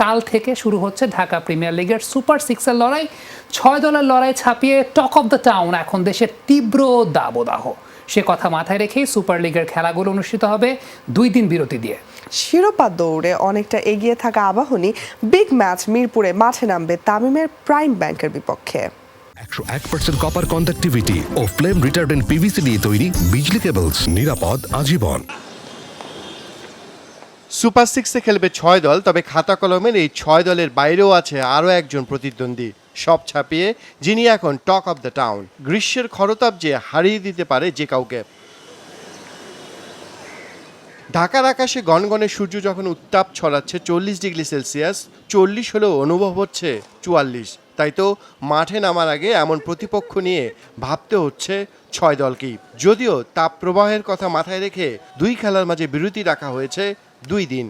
কাল থেকে শুরু হচ্ছে ঢাকা প্রিমিয়ার লিগের সুপার সিক্সের লড়াই। ছয় দলের লড়াই ছাপিয়ে টক অফ দ্য টাউন এখন দেশের তীব্র দাবদাহ। সে কথা মাথায় রেখেই সুপার লিগের খেলাগুলো অনুষ্ঠিত হবে দুই দিন বিরতি দিয়ে। শিরোপা দৌড়ে অনেকটা এগিয়ে থাকা আবাহনী বিগ ম্যাচ মিরপুরে মাঠে নামবে তামিমের প্রাইম ব্যাংকের বিপক্ষে। একশো এক পার্সেন্ট কপার কন্ডাক্টিভিটি ও ফ্লেম রিটার্ডেন্ট পিভিসি দিয়ে তৈরি বিজলি কেবলস নিরাপদ আজীবন। সুপার সিক্সে খেলবে ছয় দল, তবে খাতা কলমের এই ছয় দলের বাইরেও আছে আরও একজন প্রতিদ্বন্দ্বী। সব ছাপিয়ে যিনি এখন টক অফ দ্য টাউন। গ্রীষ্মের খরতাপ যে হারিয়ে দিতে পারে যে কাউকে। ঢাকার আকাশে গনগনে সূর্য যখন উত্তাপ ছড়াচ্ছে চল্লিশ ডিগ্রি সেলসিয়াস, চল্লিশ হলেও অনুভব হচ্ছে চুয়াল্লিশ। তাই তো মাঠে নামার আগে এমন প্রতিপক্ষ নিয়ে ভাবতে হচ্ছে ছয় দলকেই। যদিও তাপ প্রবাহের কথা মাথায় রেখে দুই খেলার মাঝে বিরতি রাখা হয়েছে দুই দিন।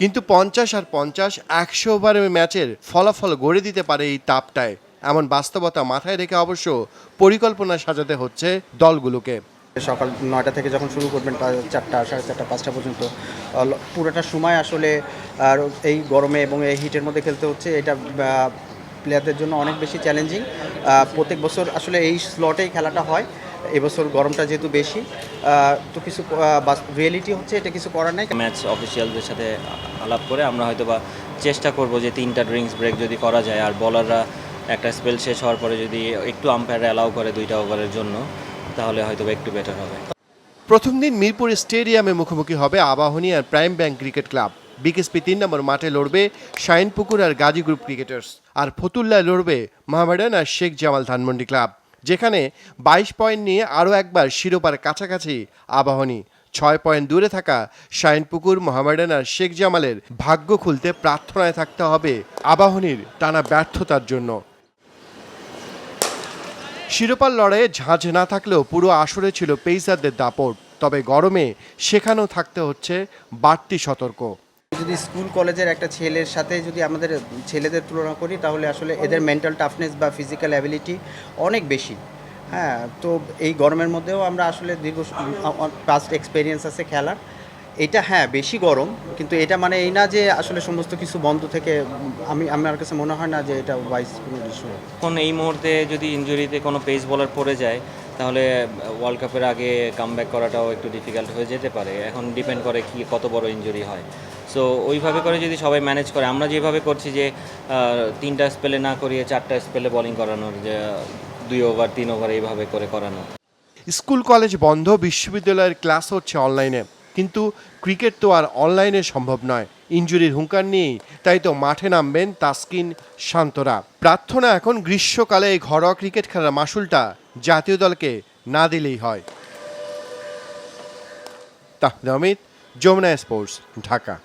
কিন্তু পঞ্চাশ আর পঞ্চাশ একশো ওভারের ম্যাচের ফলাফল গড়ে দিতে পারে এই তাপটায়। এমন বাস্তবতা মাথায় রেখে অবশ্য পরিকল্পনা সাজাতে হচ্ছে দলগুলোকে। সকাল নয়টা থেকে যখন শুরু করবেন চারটা, সাড়ে চারটা, পাঁচটা পর্যন্ত পুরোটা সময় আসলে আর এই গরমে এবং এই হিটের মধ্যে খেলতে হচ্ছে এটা প্লেয়ারদের জন্য অনেক বেশি চ্যালেঞ্জিং প্রত্যেক বছর আসলে এই স্লটেই খেলাটা হয়। এবছর গরমটা যেহেতু বেশি তো কিছু রিয়েলিটি হচ্ছে এটা কিছু করার নাই। ম্যাচ অফিসিয়ালদের সাথে আলাপ করে আমরা হয়তো বা চেষ্টা করব যে তিনটা ড্রিঙ্কস ব্রেক যদি করা যায় আর বলাররা একটা স্পেল শেষ হওয়ার পরে যদি একটু আম্পায়ার অ্যালাউ করে দুইটা ওভারের জন্য তাহলে হয়তো বা একটু বেটার হবে। প্রথম দিন মিরপুর স্টেডিয়ামে মুখোমুখি হবে আবাহনী আর prime bank cricket club BKSP তিন নম্বর মাঠে লড়বে শাইনপুকুর আর গাজী গ্রুপ ক্রিকেটার্স। আর ফতুল্লায় লড়বে মোহামেডান আর শেখ জামাল ধানমন্ডি ক্লাব, যেখানে বাইশ পয়েন্ট নিয়ে আরও একবার শিরোপার কাছাকাছি আবাহনী। ছয় পয়েন্ট দূরে থাকা শাইনপুকুর মোহামেডান আর শেখ জামালের ভাগ্য খুলতে প্রার্থনায় থাকতে হবে আবাহনীর টানা ব্যর্থতার জন্য। শিরোপার লড়াইয়ে ঝাঁঝ না থাকলেও পুরো আসরে ছিল পেইসারদের দাপট, তবে গরমে সেখানেও থাকতে হচ্ছে বাড়তি সতর্ক। যদি স্কুল, কলেজের একটা ছেলের সাথে যদি আমাদের ছেলেদের তুলনা করি, তাহলে আসলে এদের মেন্টাল টাফনেস বা ফিজিক্যাল অ্যাবিলিটি অনেক বেশি। হ্যাঁ তো এই গরমের মধ্যেও আমরা আসলে দীর্ঘ পাস্ট এক্সপিরিয়েন্স আছে খেলার। এটা হ্যাঁ বেশি গরম, কিন্তু এটা মানে এই না যে আসলে সমস্ত কিছু বন্ধ থেকে, আমি, আমার কাছে মনে হয় না যে এটা ওয়াইজ কোনো ইস্যু এখন এই মুহূর্তে যদি ইনজুরিতে কোনো পেস বলার পড়ে যায় তাহলে ওয়ার্ল্ড কাপের আগে কামব্যাক করাটাও একটু ডিফিকাল্ট হয়ে যেতে পারে। এখন ডিপেন্ড করে কি, কত বড় ইনজুরি হয়। সো ওইভাবে করে যদি সবাই ম্যানেজ করে, আমরা যেভাবে করছি যে তিনটা স্পেলে না করিয়ে চারটা স্পেলে বোলিং করানোর, যে, দুই ওভার তিন ওভার এইভাবে করে করানো। স্কুল কলেজ বন্ধ, বিশ্ববিদ্যালয়ের ক্লাস হচ্ছে অনলাইনে কিন্তু ক্রিকেট তো আর অনলাইনে সম্ভব নয়। ইঞ্জুরির হুঙ্কার নিয়েই। তাই তো মাঠে নামবেন তাসকিন শান্তরা। প্রার্থনা এখন গ্রীষ্মকালে ঘরোয়া ক্রিকেট খেলার মাসুলটা জাতীয় দলকে না দিলেই হয়। তাহলে অমিত যমুনা স্পোর্টস ঢাকা।